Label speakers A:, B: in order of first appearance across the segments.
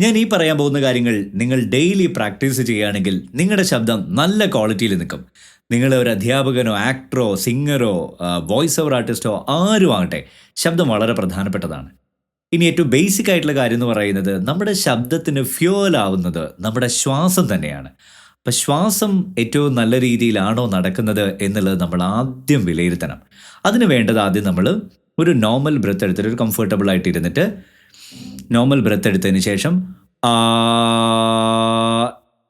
A: ഞാൻ ഈ പറയാൻ പോകുന്ന കാര്യങ്ങൾ നിങ്ങൾ ഡെയിലി പ്രാക്ടീസ് ചെയ്യുകയാണെങ്കിൽ നിങ്ങളുടെ ശബ്ദം നല്ല ക്വാളിറ്റിയിൽ നിൽക്കും. നിങ്ങൾ ഒരു അധ്യാപകനോ ആക്ടറോ സിംഗറോ വോയിസ് ഓവർ ആർട്ടിസ്റ്റോ ആരും ആകട്ടെ ശബ്ദം വളരെ പ്രധാനപ്പെട്ടതാണ്. ഇനി ഏറ്റവും ബേസിക് ആയിട്ടുള്ള കാര്യം എന്ന് പറയുന്നത് നമ്മുടെ ശബ്ദത്തിന് ഫ്യൂൽ ആവുന്നത് നമ്മുടെ ശ്വാസം തന്നെയാണ്. അപ്പം ശ്വാസം ഏറ്റവും നല്ല രീതിയിലാണോ നടക്കുന്നത് എന്നുള്ളത് നമ്മൾ ആദ്യം വിലയിരുത്തണം. അതിന് വേണ്ടത് ആദ്യം നമ്മൾ ഒരു നോർമൽ ബ്രത്ത് എടുത്തിട്ട് ഒരു കംഫർട്ടബിൾ ആയിട്ട് ഇരുന്നിട്ട് നോർമൽ ബ്രത്ത് എടുത്തതിന് ശേഷം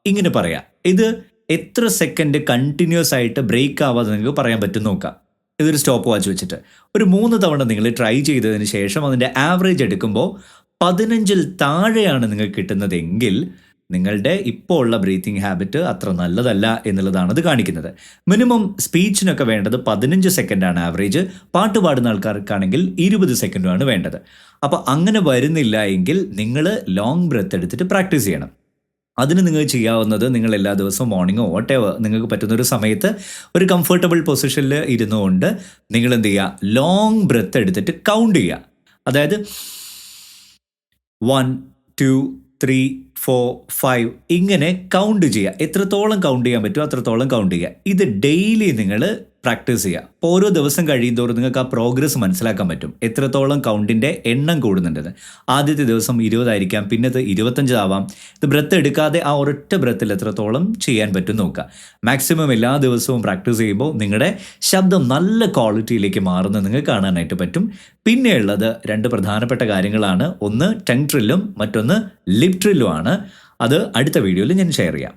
A: ഇങ്ങനെ പറയാം. ഇത് എത്ര സെക്കൻഡ് കണ്ടിന്യൂസ് ആയിട്ട് ബ്രേക്ക് ആവാതെ നിങ്ങൾക്ക് പറയാൻ പറ്റും നോക്കാം. ഇതൊരു സ്റ്റോപ്പ് വാച്ച് വെച്ചിട്ട്. ഒരു മൂന്ന് തവണ നിങ്ങൾ ട്രൈ ചെയ്തതിന് ശേഷം അതിന്റെ ആവറേജ് എടുക്കുമ്പോൾ പതിനഞ്ചിൽ താഴെയാണ് നിങ്ങൾക്ക് കിട്ടുന്നതെങ്കിൽ നിങ്ങളുടെ ഇപ്പോൾ ഉള്ള ബ്രീത്തിങ് ഹാബിറ്റ് അത്ര നല്ലതല്ല എന്നുള്ളതാണ് അത് കാണിക്കുന്നത്. മിനിമം സ്പീച്ചിനൊക്കെ വേണ്ടത് പതിനഞ്ച് സെക്കൻഡാണ് ആവറേജ് പാട്ട് പാടുന്ന ആൾക്കാർക്കാണെങ്കിൽ ഇരുപത് സെക്കൻഡുമാണ് വേണ്ടത്. അപ്പോൾ അങ്ങനെ വരുന്നില്ല എങ്കിൽ നിങ്ങൾ ലോങ് ബ്രെത്ത് എടുത്തിട്ട് പ്രാക്ടീസ് ചെയ്യണം. അതിന് നിങ്ങൾ ചെയ്യാവുന്നത് നിങ്ങൾ എല്ലാ ദിവസവും മോർണിംഗോ ഓട്ടേവോ നിങ്ങൾക്ക് പറ്റുന്ന ഒരു സമയത്ത് ഒരു കംഫർട്ടബിൾ പൊസിഷനിൽ ഇരുന്നുകൊണ്ട് നിങ്ങൾ എന്ത് ചെയ്യുക? ലോങ് ബ്രെത്ത് എടുത്തിട്ട് കൗണ്ട് ചെയ്യുക. അതായത് one two three four five ഇങ്ങനെ കൗണ്ട് ചെയ്യുക എത്രത്തോളം കൗണ്ട് ചെയ്യാൻ പറ്റുമോ അത്രത്തോളം കൗണ്ട് ചെയ്യുക ഇത് ഡെയിലി നിങ്ങൾ പ്രാക്ടീസ് ചെയ്യുക. അപ്പോൾ ഓരോ ദിവസം കഴിയുന്തോറും നിങ്ങൾക്ക് ആ പ്രോഗ്രസ് മനസ്സിലാക്കാൻ പറ്റും. എത്രത്തോളം കൗണ്ടിന്റെ എണ്ണം കൂടുന്നുണ്ടെന്ന്. ആദ്യത്തെ ദിവസം ഇരുപതായിരിക്കാം പിന്നത് ഇരുപത്തഞ്ചാവാം ഇത് ബ്രത്ത് എടുക്കാതെ ആ ഒരൊറ്റ ബ്രത്തിൽ എത്രത്തോളം ചെയ്യാൻ പറ്റും നോക്കുക. മാക്സിമം എല്ലാ ദിവസവും പ്രാക്ടീസ് ചെയ്യുമ്പോൾ നിങ്ങളുടെ ശബ്ദം നല്ല ക്വാളിറ്റിയിലേക്ക് മാറുന്നത് നിങ്ങൾക്ക് കാണാനായിട്ട് പറ്റും. പിന്നെയുള്ളത് രണ്ട് പ്രധാനപ്പെട്ട കാര്യങ്ങളാണ്. ഒന്ന് ടങ് ട്രില്ലും മറ്റൊന്ന് ലിപ് ട്രില്ലുമാണ് അത് അടുത്ത വീഡിയോയിൽ ഞാൻ ഷെയർ ചെയ്യാം.